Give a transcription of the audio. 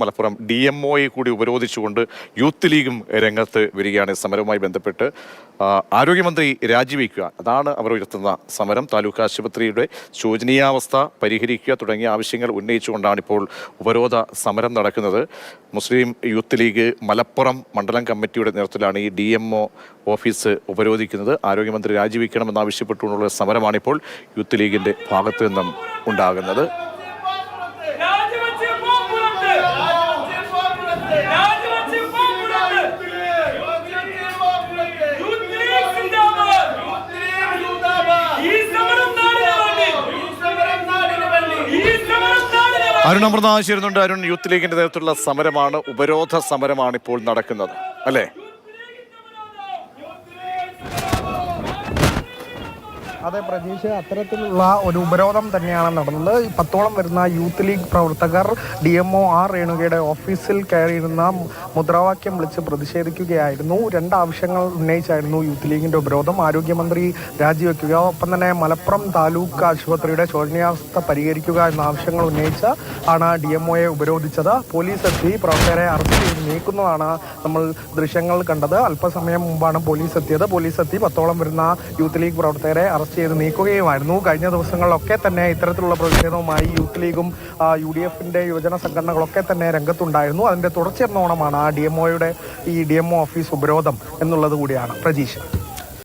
Malappuram D M ഒയെ കൂടി ഉപരോധിച്ചുകൊണ്ട് youth ലീഗും രംഗത്ത് വരികയാണ്. സമരവുമായി ബന്ധപ്പെട്ട് ആരോഗ്യമന്ത്രി രാജിവെക്കുക. അതാണ് അവർ ഉയർത്തുന്ന സമരം. താലൂക്ക് ആശുപത്രിയുടെ ശോചനീയാവസ്ഥ പരിഹരിക്കുക തുടങ്ങിയ ആവശ്യങ്ങൾ ഉന്നയിച്ചുകൊണ്ടാണ് ഇപ്പോൾ ഉപരോധ സമരം നടക്കുന്നത്. മുസ്ലിം യൂത്ത് ലീഗ് മലപ്പുറം മണ്ഡലം കമ്മിറ്റിയുടെ നേതൃത്വത്തിലാണ് ഈ ഡി എം ഒ ഓഫീസ് ഉപരോധിക്കുന്നത്. ആരോഗ്യമന്ത്രി രാജിവെക്കണമെന്നാവശ്യപ്പെട്ടുകൊണ്ടുള്ള സമരമാണിപ്പോൾ യൂത്ത് ലീഗിന്റെ ഭാഗത്തു നിന്നും ഉണ്ടാകുന്നത് രാജിവെച്ച് പോപ്പുലത്ത് രാജിവെച്ച് പോപ്പുലത്ത് യൂത്ത് ലീഗ് സിന്ദാബാദ് ഈ സമരം നാടിന് വേണ്ടി ഈ സമരം നാടിന് വേണ്ടി അരുൺ അമൃത ചേരുന്നുണ്ട്. അരുൺ യൂത്ത് ലീഗിന്റെ നേതൃത്വത്തിലുള്ള സമരമാണ് ഉപരോധ സമരമാണ് ഇപ്പോൾ നടക്കുന്നത്. അല്ലേ? അതെ പ്രതീക്ഷ അത്തരത്തിലുള്ള ഒരു ഉപരോധം തന്നെയാണ് നടന്നത്. പത്തോളം വരുന്ന യൂത്ത് ലീഗ് പ്രവർത്തകർ ഡി എം ഒ ആർ രേണുകയുടെ ഓഫീസിൽ കയറിയിരുന്ന മുദ്രാവാക്യം വിളിച്ച് പ്രതിഷേധിക്കുകയായിരുന്നു. രണ്ട് ആവശ്യങ്ങൾ ഉന്നയിച്ചായിരുന്നു യൂത്ത് ലീഗിന്റെ ഉപരോധം. ആരോഗ്യമന്ത്രി രാജിവെക്കുക ഒപ്പം തന്നെ മലപ്പുറം താലൂക്ക് ആശുപത്രിയുടെ ശോചനീയാവസ്ഥ പരിഹരിക്കുക എന്ന ആവശ്യങ്ങൾ ഉന്നയിച്ച് ആണ് ഡി എം ഒയെ ഉപരോധിച്ചത്. പോലീസ് എത്തി പ്രവർത്തകരെ അറസ്റ്റ് ചെയ്ത് നീക്കുന്നതാണ് നമ്മൾ ദൃശ്യങ്ങൾ കണ്ടത്. അല്പസമയം മുമ്പാണ് പോലീസ് എത്തിയത്. പോലീസ് എത്തി പത്തോളം വരുന്ന യൂത്ത് ലീഗ് പ്രവർത്തകരെ അറസ്റ്റ് ചെയ്ത് നീക്കുകയുമായിരുന്നു. കഴിഞ്ഞ ദിവസങ്ങളിലൊക്കെ തന്നെ ഇത്തരത്തിലുള്ള പ്രതിഷേധവുമായി യൂത്ത് ലീഗും യു ഡി എഫിന്റെ യുവജന സംഘടനകളൊക്കെ തന്നെ രംഗത്തുണ്ടായിരുന്നു. അതിന്റെ തുടർച്ചയെന്നോണമാണ് ആ ഡി എം ഒയുടെ ഈ ഡി എം ഒ ഓഫീസ് ഉപരോധം എന്നുള്ളത് കൂടിയാണ്. പ്രജീഷ്.